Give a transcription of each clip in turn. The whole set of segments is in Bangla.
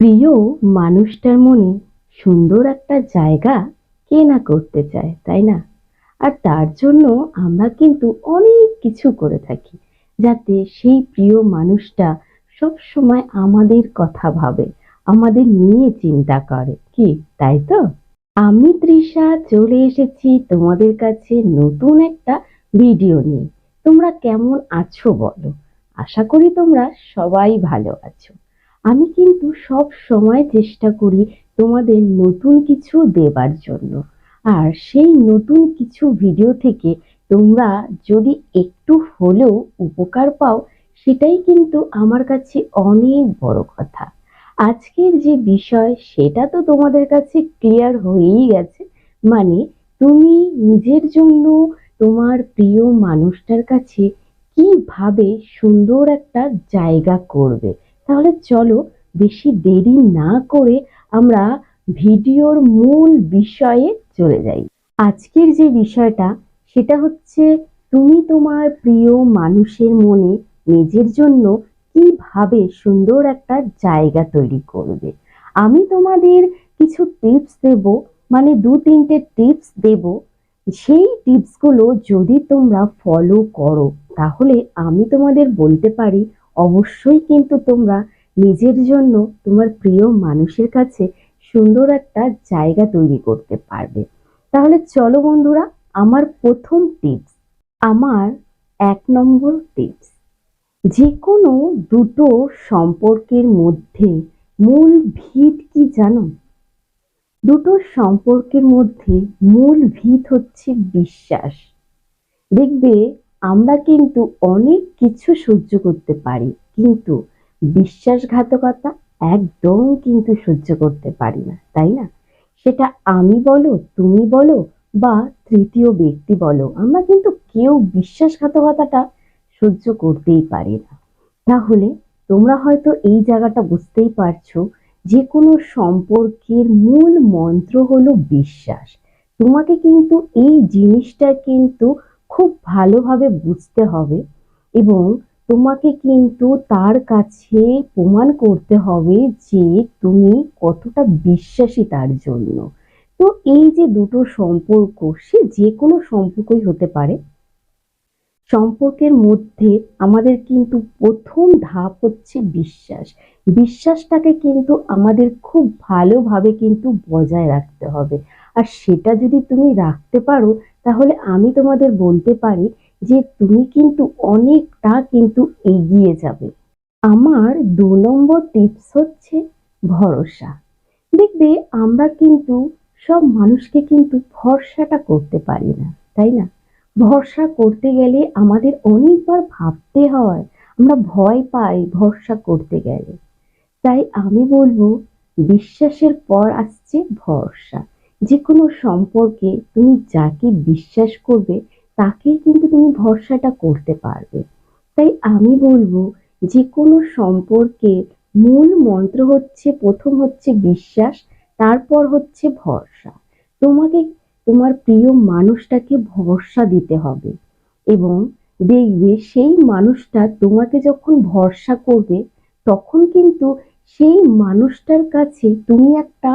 প্রিয় মানুষটার মনে সুন্দর একটা জায়গা কে না করতে চায়, তাই না? আর তার জন্য আমরা কিন্তু অনেক কিছু করে থাকি যাতে সেই প্রিয় মানুষটা সব সময় আমাদের কথা ভাবে, আমাদের নিয়ে চিন্তা করে। কি, তাই তো? আমি তৃষা, চলে এসেছি তোমাদের কাছে নতুন একটা ভিডিও নিয়ে। তোমরা কেমন আছো বলো? আশা করি তোমরা সবাই ভালো আছো। আমি কিন্তু সব সময় চেষ্টা করি তোমাদের নতুন কিছু দেবার জন্য। আর সেই নতুন কিছু ভিডিও থেকে তোমরা যদি একটু হলেও উপকার পাও, সেটাই কিন্তু আমার কাছে অনেক বড় কথা। আজকের যে বিষয়, সেটা তো তোমাদের কাছে ক্লিয়ার হয়েই গেছে। মানে তুমি নিজের জন্য তোমার প্রিয় মানুষটার কাছে কীভাবে সুন্দর একটা জায়গা করবে? তাহলে চলো বেশি দেরি না করে আমরা ভিডিওর মূল বিষয়ে চলে যাই। আজকের যে বিষয়টা, সেটা হচ্ছে তুমি তোমার প্রিয় মানুষের মনে নিজের জন্য কীভাবে সুন্দর একটা জায়গা তৈরি করবে? আমি তোমাদের কিছু টিপস দেব মানে দু তিনটে টিপস দেব। সেই টিপসগুলো যদি তোমরা ফলো করো, তাহলে আমি তোমাদের বলতে পারি অবশ্যই কিন্তু তোমরা নিজের জন্য তোমার প্রিয় মানুষের কাছে সুন্দর একটা জায়গা তৈরি করতে পারবে। তাহলে চলো বন্ধুরা, আমার প্রথম টিপস আমার এক নম্বর টিপস যে কোনো দুটো সম্পর্কের মধ্যে মূল ভিত কি জানো? দুটো সম্পর্কের মধ্যে মূল ভিত হচ্ছে বিশ্বাস। দেখবে আমরা কিন্তু অনেক কিছু সহ্য করতে পারি, কিন্তু বিশ্বাসঘাতকতা একদম কিন্তু সহ্য করতে পারি না, তাই না? সেটা আমি বলো, তুমি বলো, বা তৃতীয় ব্যক্তি বলো, আমরা কিন্তু কেউ বিশ্বাসঘাতকতাটা সহ্য করতেই পারি না। তাহলে তোমরা হয়তো এই জায়গাটা বুঝতেই পারছ যে কোনো সম্পর্কের মূল মন্ত্র হলো বিশ্বাস। তোমাকে কিন্তু এই জিনিসটা কিন্তু খুব ভালোভাবে বুঝতে হবে এবং তোমাকে কিন্তু তার কাছে প্রমাণ করতে হবে যে তুমি কতটা বিশ্বাসী তার জন্য। তো এই যে দুটো সম্পর্ক, সে যে কোনো সম্পর্কই হতে পারে। সম্পর্কের মধ্যে আমাদের কিন্তু প্রথম ধাপ হচ্ছে বিশ্বাস। বিশ্বাসটাকে কিন্তু আমাদের খুব ভালোভাবে কিন্তু বজায় রাখতে হবে। আর সেটা যদি তুমি রাখতে পারো তাহলে আমি তোমাদের বলতে পারি যে তুমি কিন্তু অনেকটা কিন্তু এগিয়ে যাবে। আমার দু নম্বর টিপস হচ্ছে ভরসা। দেখবে আমরা কিন্তু সব মানুষকে কিন্তু ভরসাটা করতে পারি না, তাই না? ভরসা করতে গেলে আমাদের অনেকবার ভাবতে হয়, আমরা ভয় পাই ভরসা করতে গেলে। তাই আমি বলব, বিশ্বাসের পর আসছে ভরসা। যে কোনো সম্পর্কে তুমি যাকে বিশ্বাস করবে, তাকেই কিন্তু তুমি ভরসাটা করতে পারবে। তাই আমি বলব যে কোনো সম্পর্কের মূল মন্ত্র হচ্ছে, প্রথম হচ্ছে বিশ্বাস, তারপর হচ্ছে ভরসা। তোমাকে, তোমার প্রিয় মানুষটাকে ভরসা দিতে হবে এবং দেখবে সেই মানুষটা তোমাকে যখন ভরসা করবে, তখন কিন্তু সেই মানুষটার কাছে তুমি একটা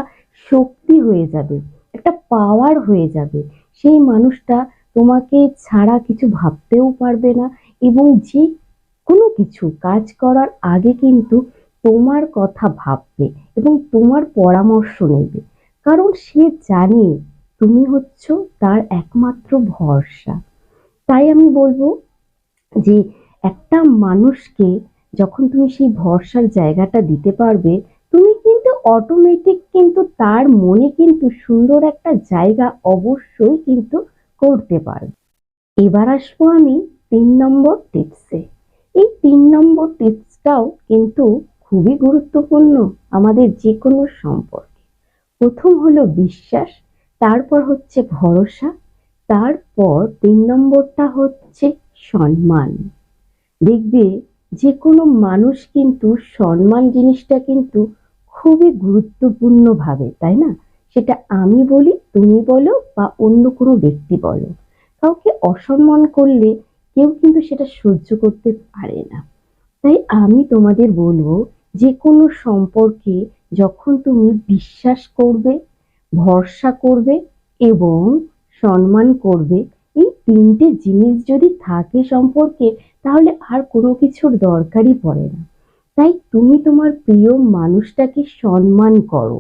শক্তি হয়ে যাবে, একটা পাওয়ার হয়ে যাবে। সেই মানুষটা তোমাকে ছাড়া কিছু ভাবতেও পারবে না এবং যে কোনো কিছু কাজ করার আগে কিন্তু তোমার কথা ভাববে এবং তোমার পরামর্শ নেবে। কারণ সে জানে তুমি হচ্ছ তার একমাত্র ভরসা। তাই আমি বলব যে একটা মানুষকে যখন তুমি সেই ভরসার জায়গাটা দিতে পারবে, তুমি অটোমেটিক কিন্তু তার মনে কিন্তু সুন্দর একটা জায়গা অবশ্যই কিন্তু করতে পারবে। এবার আসব আমি তিন নম্বর টিপসে এই তিন নম্বর টিপসটাও কিন্তু খুবই গুরুত্বপূর্ণ আমাদের যে কোনো সম্পর্কে। প্রথম হলো বিশ্বাস, তারপর হচ্ছে ভরসা, তারপর তিন নম্বরটা হচ্ছে সম্মান। দেখবে যে কোনো মানুষ কিন্তু সম্মান জিনিসটা কিন্তু খুবই গুরুত্বপূর্ণ ভাবে তাই না? সেটা আমি বলি, তুমি বলো বা অন্য কোনো ব্যক্তি বলো। কাউকে অসম্মান করলে কেউ কিন্তু সেটা সহ্য করতে পারে না। তাই আমি তোমাদের বলব, যে কোনো সম্পর্কে যখন তুমি বিশ্বাস করবে, ভরসা করবে এবং সম্মান করবে, এই তিনটে জিনিস যদি থাকে সম্পর্কে, তাহলে আর কোনো কিছুর দরকারই পড়ে না। তাই তুমি তোমার প্রিয় মানুষটাকে সম্মান করো।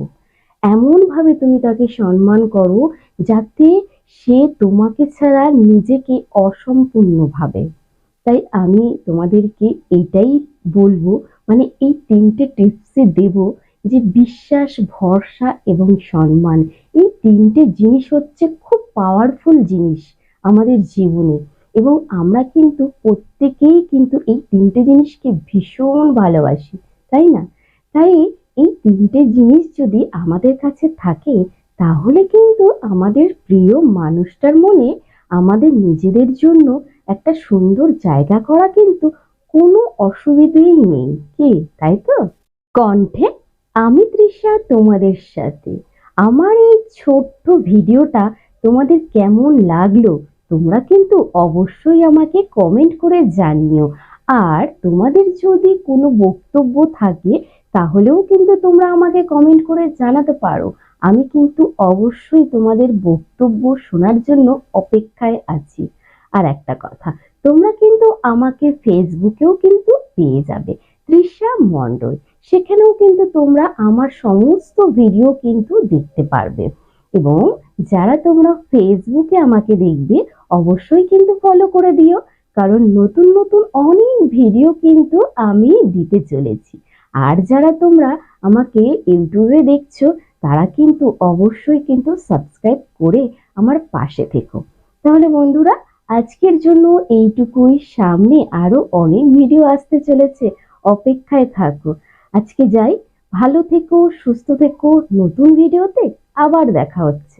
এমনভাবে তুমি তাকে সম্মান করো যাতে সে তোমাকে ছাড়া নিজেকে অসম্পূর্ণ ভাবে। তাই আমি তোমাদেরকে এটাই বলব মানে এই তিনটে টিপসে দেব যে বিশ্বাস, ভরসা এবং সম্মান। এই তিনটে জিনিস হচ্ছে খুব পাওয়ারফুল জিনিস আমাদের জীবনে। এবং আমরা কিন্তু প্রত্যেকেই কিন্তু এই তিনটে জিনিসকে ভীষণ ভালোবাসি, তাই না? তাই এই তিনটে জিনিস যদি আমাদের কাছে থাকে, তাহলে কিন্তু আমাদের প্রিয় মানুষটার মনে আমাদের নিজেদের জন্য একটা সুন্দর জায়গা করা কিন্তু কোনো অসুবিধেই নেই। কি? তাই তো? কণ্ঠে আমি তৃষা তোমাদের সাথে। আমার এই ছোট্ট ভিডিওটা তোমাদের কেমন লাগল তোমরা কিন্তু অবশ্যই আমাকে কমেন্ট করে জানিও। আর তোমাদের যদি কোনো বক্তব্য থাকে, তাহলেও কিন্তু তোমরা আমাকে কমেন্ট করে জানাতে পারো। আমি কিন্তু অবশ্যই তোমাদের বক্তব্য শোনার জন্য অপেক্ষায় আছি। আর একটা কথা, তোমরা কিন্তু আমাকে ফেসবুকেও কিন্তু পেয়ে যাবে, তৃষা মণ্ডল। সেখানেও কিন্তু তোমরা আমার সমস্ত ভিডিও কিন্তু দেখতে পারবে। এবং যারা তোমরা ফেসবুকে আমাকে দেখবে, অবশ্যই কিন্তু ফলো করে দিও, কারণ নতুন নতুন অনেক ভিডিও কিন্তু আমি দিতে চলেছি। আর যারা তোমরা আমাকে ইউটিউবে দেখছ, তারা কিন্তু অবশ্যই কিন্তু সাবস্ক্রাইব করে আমার পাশে থেকো। তাহলে বন্ধুরা, আজকের জন্য এইটুকুই। সামনে আরও অনেক ভিডিও আসতে চলেছে, অপেক্ষায় থাকো। আজকে যাই, ভালো থেকো, সুস্থ থেকো, নতুন ভিডিওতে আবার দেখা হচ্ছে।